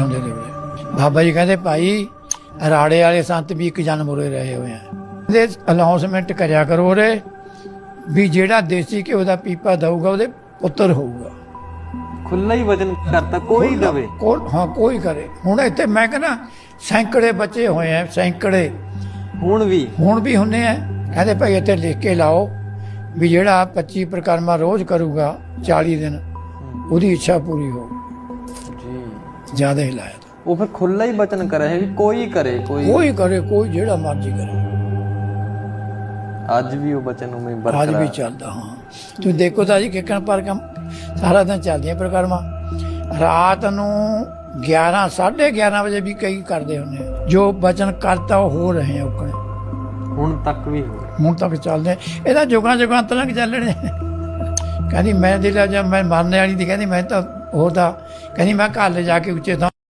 ਹੁੰਦੇ ਨੇ। ਬਾਬਾ ਜੀ ਕਹਿੰਦੇ ਭਾਈ ਰਾੜੇ ਵਾਲੇ ਸੰਤ ਵੀ ਇੱਕ ਜਨਮ ਉਰੇ ਰਹੇ ਹੋਏ ਆ। ਇਹਦੇ ਅਨਾਉਂਸਮੈਂਟ ਕਰਿਆ ਕਰੋ ਉਰੇ ਵੀ ਜਿਹੜਾ ਦੇਸੀ ਘਿਓ ਦਾ ਪੀਪਾ ਦਊਗਾ ਉਹਦੇ ਪੁੱਤਰ ਹੋਊਗਾ। ਖੁੱਲਾ ਹੀ ਵਜਨ ਕਰਤਾ ਕੋਈ ਦਵੇ। ਹਾਂ ਕੋਈ ਕਰੇ। ਹੁਣ ਇੱਥੇ ਮੈਂ ਕਹਿੰਦਾ ਸੈਂਕੜੇ ਬੱਚੇ ਹੋਏ ਆ ਸੈਂਕੜੇ। ਹੁਣ ਵੀ। ਹੁਣ ਵੀ ਹੁੰਨੇ ਆ। ਕਹਿੰਦੇ ਭਾਈ ਇੱਥੇ ਲਿਖ ਕੇ ਲਾਓ ਵੀ ਜਿਹੜਾ 25 ਪ੍ਰਕਰਮਾ ਰੋਜ਼ ਕਰੂਗਾ 40 ਦਿਨ ਉਹਦੀ ਇੱਛਾ ਪੂਰੀ ਹੋ ਜੀ ਜ਼ਿਆਦਾ ਹੀ ਲਾਇਆ ਤਾਂ। ਉਹ ਫਿਰ ਖੁੱਲਾ ਹੀ ਵਚਨ ਕਰਿਆ ਹੈ ਵੀ ਕੋਈ ਕਰੇ ਕੋਈ ਕੋਈ ਕਰੇ ਕੋਈ ਜਿਹੜਾ ਮਰਜ਼ੀ ਕਰੇ ਅੱਜ ਵੀ ਉਹ ਵਚਨ ਉਵੇਂ ਅੱਜ ਬਰਕਰਾਰ ਵੀ ਚੱਲਦਾ ਹਾਂ ਤੁਸੀਂ ਦੇਖੋ ਤਾਂ ਜੀ ਕਿਕਣ ਪਰ ਕੰਮ ਸਾਰਾ ਦਿਨ ਚੱਲਦੀਆਂ ਪ੍ਰਕਰਮਾ ਰਾਤ ਨੂੰ 11 11:30 ਵਜੇ ਵੀ ਕਈ ਕਰਦੇ ਹੁੰਦੇ ਆ। ਜੋ ਬਚਨ ਕਰਤਾ ਉਹ ਹੋ ਰਹੇ ਆ ਉਕਣੇ ਹੁਣ ਤੱਕ ਵੀ ਹੋ ਹੁਣ ਤੱਕ ਚੱਲਦੇ ਆ। ਇਹਦਾ ਜੁਗਾਂ ਜੁਗਾਂ ਤੱਕ ਚੱਲਣੇ ਕਹਿੰਦੀ, ਮੈਂ ਦਿਲਾ ਜਦ ਮੈਂ ਮਰਨੇ ਵਾਲੀ ਦੀ ਕਹਿੰਦੀ, ਮੈਂ ਤਾਂ ਹੋਰ ਦਾ ਕਹਿੰਦੀ, ਮੈਂ ਘਰ ਲੈ ਜਾ ਕੇ ਉੱਚੇ ਥਾਂ